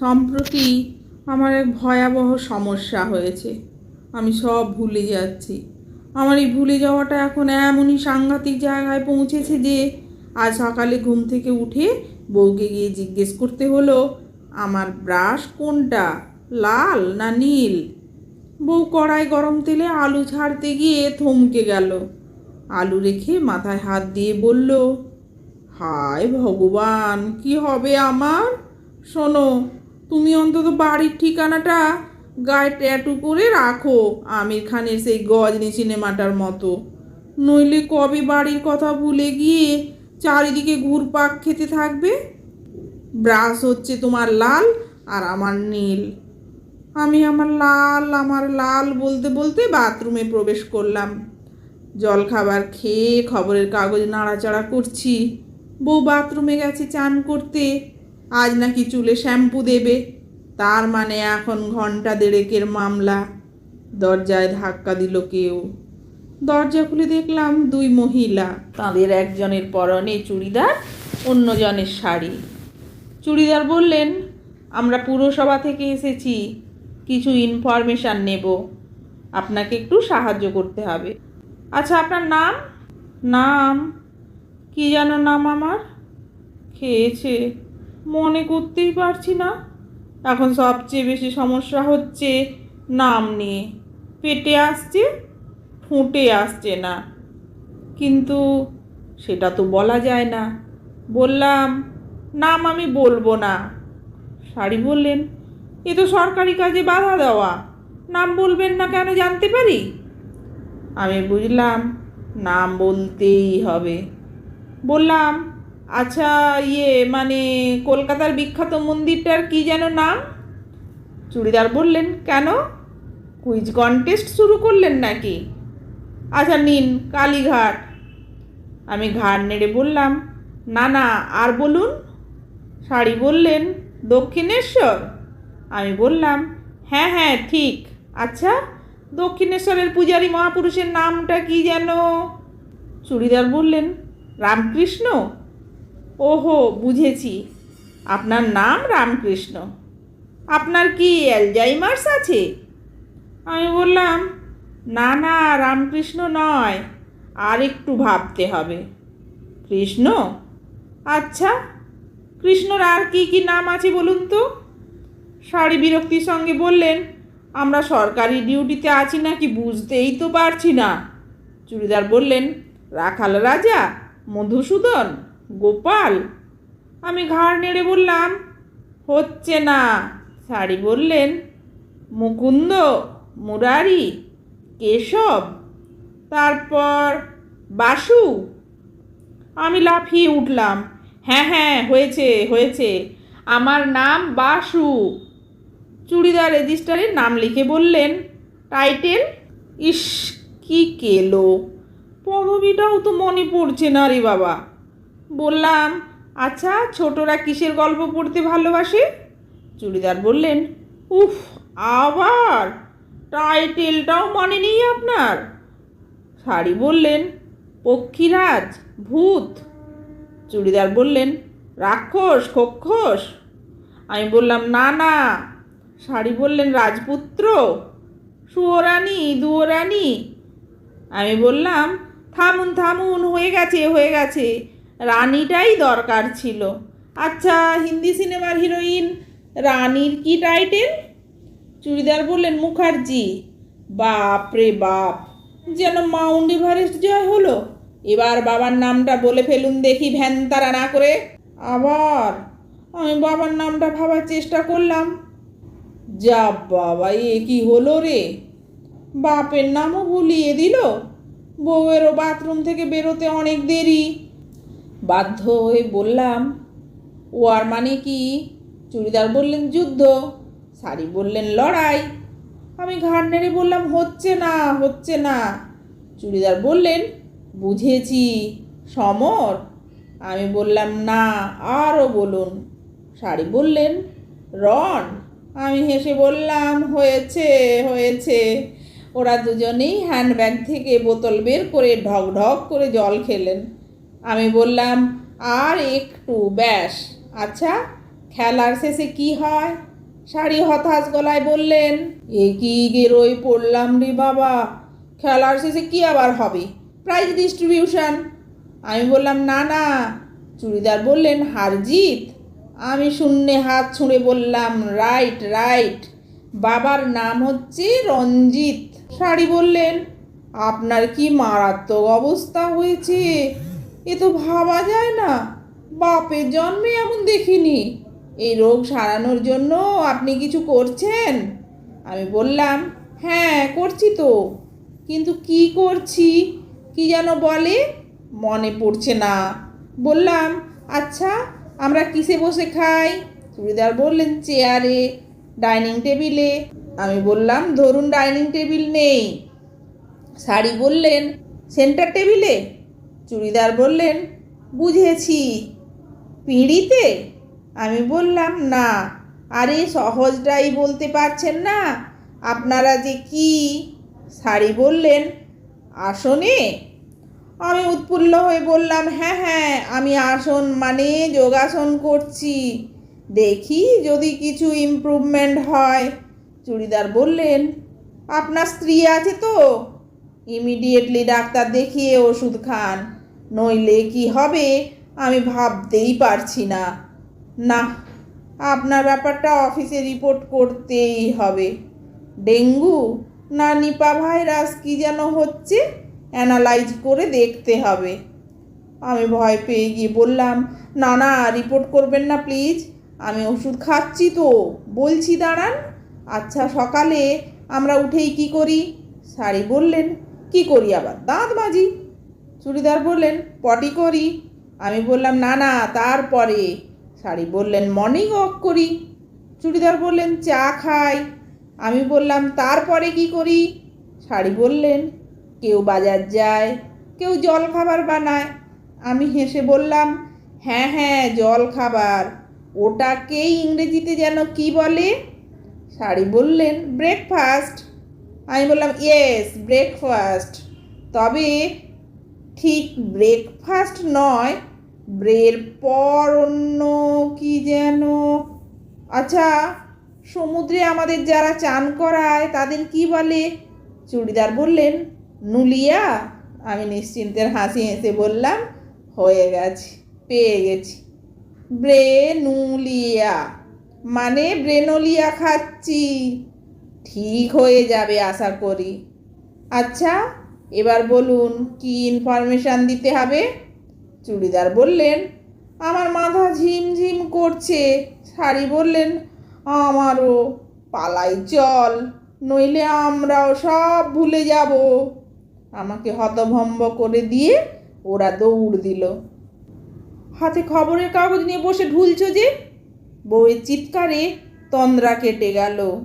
সম্প্রতি আমার এক ভয়াবহ সমস্যা হয়েছে। আমি সব ভুলে যাচ্ছি। আমার এই ভুলে যাওয়াটা এখন এমনই সাংঘাতিক জায়গায় পৌঁছেছে যে, আজ সকালে ঘুম থেকে উঠে বউকে গিয়ে জিজ্ঞেস করতে হলো, আমার ব্রাশ কোনটা? লাল না নীল? বউ কড়াই গরম তেলে আলু ছাড়তে গিয়ে থমকে গেল। আলু রেখে মাথায় হাত দিয়ে বলল, হায় ভগবান, কি হবে আমার? শোনো তুমি অন্তত বাড়ির ঠিকানাটা গায়ে ট্যাটু করে রাখো আমির খানের সেই গজনি সিনেমাটার মতো। নইলে কবে বাড়ির কথা ভুলে গিয়ে চারিদিকে ঘুরপাক খেতে থাকবে? ব্রাশ হচ্ছে তোমার লাল আর আমার নীল। আমি আমার লাল আমার লাল বলতে বলতে বাথরুমে প্রবেশ করলাম। জল খাবার খেয়ে খবরের কাগজ নাড়াচাড়া করছি। বউ বাথরুমে গেছে চান করতে। আজ নাকি চুলে শ্যাম্পু দেবে। তার মানে এখন ঘণ্টা দেড়েকের মামলা। দরজায় ধাক্কা দিল কেউ। দরজা খুলে দেখলাম দুই মহিলা। তাদের একজনের পরনে চুড়িদার, অন্যজনের শাড়ি। চুড়িদার বললেন, আমরা পুরসভা থেকে এসেছি, কিছু ইনফরমেশান নেব। আপনাকে একটু সাহায্য করতে হবে। আচ্ছা আপনার নাম? নাম? কি যেন নাম আমার? খেয়েছে। মনে করতেই পারছি না। এখন সবচেয়ে বেশি সমস্যা হচ্ছে নাম নিয়ে। পেটে আসছে, ফুটে আসছে না। কিন্তু সেটা তো বলা যায় না। বললাম, নাম আমি বলব না। শাড়ি বললেন, এ তো সরকারি কাজে বাধা দেওয়া। নাম বলবেন না কেন জানতে পারি? আমি বুঝলাম, নাম বলতেই হবে। বললাম আচ্ছা ইয়ে মানে কলকাতার বিখ্যাত মন্দিরটার কি যেন নাম? চুড়িদার বললেন, কেন? কুইজ কন্টেস্ট শুরু করলেন নাকি? আচ্ছা নিন, কালীঘাট। আমি ঘাড় নেড়ে বললাম, না না, আর বলুন? শাড়ি বললেন, দক্ষিণেশ্বর। আমি বললাম হ্যাঁ হ্যাঁ ঠিক। আচ্ছা দক্ষিণেশ্বরের পূজারী মহাপুরুষের নামটা কি যেন? চুড়িদার বললেন, রামকৃষ্ণ? ওহো, বুঝেছি। আপনার নাম রামকৃষ্ণ। আপনার কি অ্যালজাইমার্স আছে? আমি বললাম, না না, রামকৃষ্ণ নয়। আর একটু ভাবতে হবে। কৃষ্ণ? আচ্ছা কৃষ্ণর আর কি কি নাম আছে বলুন তো? শাড়ি বিরক্তির সঙ্গে বললেন, আমরা সরকারি ডিউটিতে আছি নাকি বুঝতেই তো পারছি না। চুড়িদার বললেন, রাখাল রাজা, মধুসূদন। গোপাল, আমি ঘাড় নেড়ে বললাম, হচ্ছে না। শাড়ি বললেন, মুকুন্দ, মুরারি, কেশব, তারপর বাসু। আমি লাফিয়ে উঠলাম হ্যাঁ হ্যাঁ হয়েছে হয়েছে, আমার নাম বাসু। চুড়িদার রেজিস্টারে নাম লিখে বললেন, টাইটেল? ইস, কি কেলো, পদবিটাও তো মনে পড়ছে না রে বাবা। বললাম আচ্ছা ছোটরা কিসের গল্প পড়তে ভালোবাসে? চুড়িদার বললেন, উফ, আবার! টাইটেলটাও মনে নেই আপনার। শাড়ি বললেন, পক্ষীরাজ, ভূত। চুড়িদার বললেন, রাক্ষস, খক্ষস। আমি বললাম, না না। শাড়ি বললেন, রাজপুত্র। সুয়োরানী দুয়োরানী। আমি বললাম, থামুন থামুন, হয়ে গেছে হয়ে গেছে। রানীটাই দরকার ছিল। আচ্ছা হিন্দি সিনেমার হিরোইন রানীর কি টাইটেল চুড়িদার বললেন মুখার্জি। বাপ রে বাপ, যেন মাউন্ট এভারেস্ট জয় হলো। এবার বাবার নামটা বলে ফেলুন দেখি ভ্যান তারা না করে। আবার, আমি বাবার নামটা ভাবার চেষ্টা করলাম। যা বাবা, এ কি হলো রে? বাপের নামও ভুলিয়ে দিল। বউয়েরও বাথরুম থেকে বেরোতে অনেক দেরি। বাধ্য হয়ে বললাম ওয়ার মানে কি? চুড়িদার বললেন যুদ্ধ, শাড়ি বললেন লড়াই। আমি ঘাড় নেড়ে বললাম, হচ্ছে না হচ্ছে না। চুড়িদার বললেন, বুঝেছি, সমর। আমি বললাম, না, আরও বলুন। শাড়ি বললেন রন আমি হেসে বললাম, হয়েছে হয়েছে। ওরা দুজনেই হ্যান্ডব্যাগ থেকে বোতল বের করে ঢক ঢক করে জল খেলেন। আমি বললাম, আর একটু, ব্যাস। আচ্ছা খেলার শেষে কি হয়? শাড়ি হতাশ গলায় বললেন, এ কি গেরোই পড়লাম রে বাবা, খেলার শেষে কি আবার হবে? প্রাইজ ডিস্ট্রিবিউশন আমি বললাম, না না। চুড়িদার বললেন হার জিত আমি শূন্যে হাত ছুঁড়ে বললাম, রাইট রাইট, বাবার নাম হচ্ছে রঞ্জিত। শাড়ি বললেন, আপনার কি মারাত্মক অবস্থা হয়েছে? এ তো ভাবা যায় না। বাপের জন্মে এমন দেখিনি। এই রোগ সারানোর জন্য আপনি কিছু করছেন? আমি বললাম হ্যাঁ করছি তো। কিন্তু কি করছি? কি যেন বলে? মনে পড়ছে না। বললাম আচ্ছা আমরা কিসে বসে খাই? চুড়িদার বললেন, চেয়ারে, ডাইনিং টেবিলে। আমি বললাম, ধরুন ডাইনিং টেবিল নেই। শাড়ি বললেন, সেন্টার টেবিলে? চুড়িদার বললেন, বুঝেছি। পিঁড়িতে? আমি বললাম, না। আরে, সহজটাই বলতে পারছেন না। আপনারা যে কি? শাড়ি বললেন, আসনে? আমি উৎফুল্ল হয়ে বললাম হ্যাঁ হ্যাঁ আমি আসন মানে যোগাসন করছি। দেখি যদি কিছু ইমপ্রুভমেন্ট হয়। চুড়িদার বললেন, আপনার স্ত্রী আছে তো? ইমিডিয়েটলি ডাক্তার দেখিয়ে ওষুধ খান। নইলে কি হবে? আমি ভাবতেই পারছি না। না, আপনার ব্যাপারটা অফিসে রিপোর্ট করতেই হবে। ডেঙ্গু? না, নিপা ভাইরাস কী যেন হচ্ছে? অ্যানালাইজ করে দেখতে হবে। আমি ভয় পেয়ে গিয়ে বললাম, না না, রিপোর্ট করবেন না, প্লিজ। আমি ওষুধ খাচ্ছি তো। বলছি, দাঁড়ান। আচ্ছা সকালে আমরা উঠেই কি করি? শাড়ি বললেন, কি করি আবার? দাঁত মাজি। চুড়িদার বললেন, পটি করি। আমি বললাম, না না, তারপরে। শাড়ি বললেন, মর্নিং ওয়াক করি। চুড়িদার বললেন, চা খাই। আমি বললাম, তারপরে কি করি? শাড়ি বললেন, কেউ বাজার যায়, কেউ জল খাবার বানায়। আমি হেসে বললাম হ্যাঁ হ্যাঁ জল খাবার। ওটাকে ইংরেজিতে যেন কি বলে? শাড়ি বললেন, ব্রেকফাস্ট। আমি বললাম, ইয়েস, ব্রেকফাস্ট। তবে ঠিক ব্রেকফাস্ট নয় ব্রের পর অন্য কি যেন। আচ্ছা সমুদ্রে আমাদের যারা চান করায় তাদের কি বলে? চুড়িদার বললেন, নুলিয়া? আমি নিশ্চিন্তের হাসি হেসে বললাম, হয়ে গেছে, পেয়ে গেছি। ব্রেনুলিয়া মানে ব্রেনোলিয়া খাচ্ছি। ঠিক হয়ে যাবে আশা করি। আচ্ছা এবার বলুন, কি ইনফরমেশান দিতে হবে? চুড়িদার বললেন, আমার মাথা ঝিমঝিম করছে। শাড়ি বললেন, আমারও পালাই চল, নইলে আমরাও সব ভুলে যাব। আমাকে হতভম্ব করে দিয়ে ওরা দৌড় দিল। হাতে খবরের কাগজ নিয়ে বসে ঢুলছো যে? বউয়ের চিৎকারে তন্দ্রা কেটে গেল।